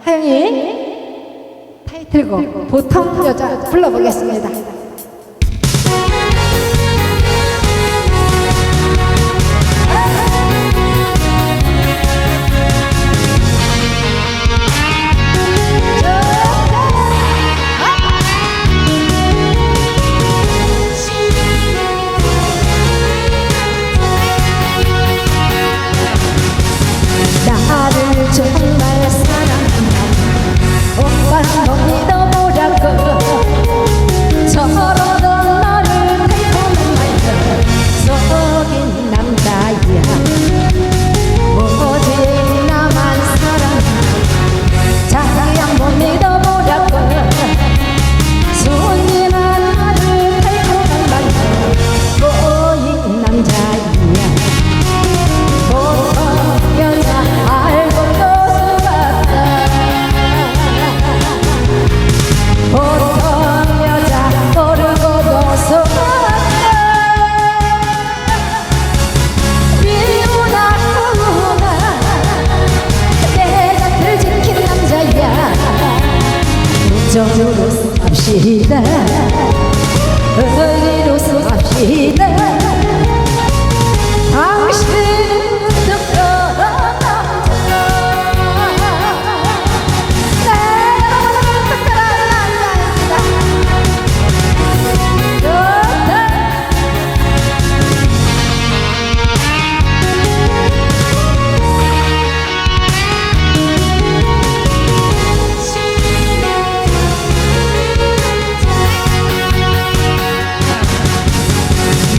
하영이 타이틀곡 보통 여자 불러보겠습니다. 삽시다 의리로 삽시다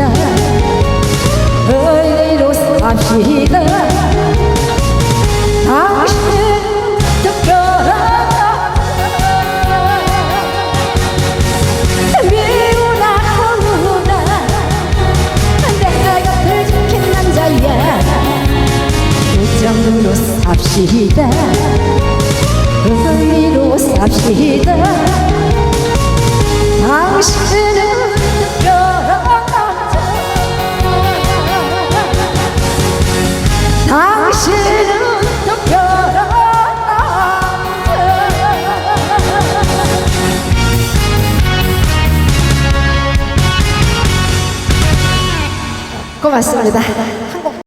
삽시다. 의리로 삽시다. 당신은 남자야. 우정으로 삽시다. 의리로 삽시다. 당신은 특별한 남자 고맙습니다.